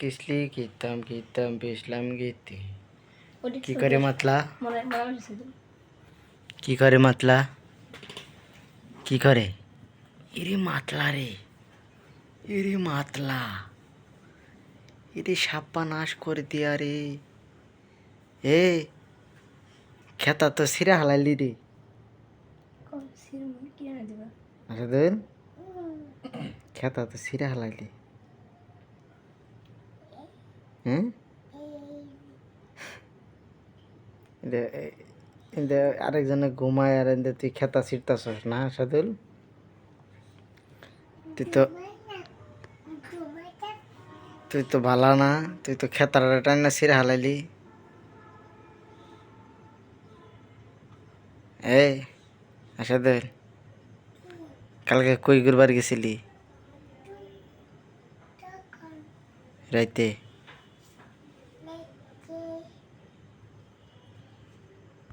কিসলি কিতাম কিতাম পিছলাম গীতি কি করে মাতলা। কি করে মাতলা কি করে এরে মাতলা রে ইরে মাতলা এরে সাপ্পা নাশ করে দিয়া রে এ খেতা তো সিরা হালাইলি রে আচ্ছা খেতা তো সিরা হালাইলি হুম এদে আরেকজনে ঘুমায় আর এদে তুই খেতা ছিটতাছস, না, সাদুল? তুই তো তুই তো ভালা না, তুই তো খেতার টাইনা সিরা হালাইলি। এই আসাদুল কালকে কই ঘুরবার গেছিলি? রাইতে।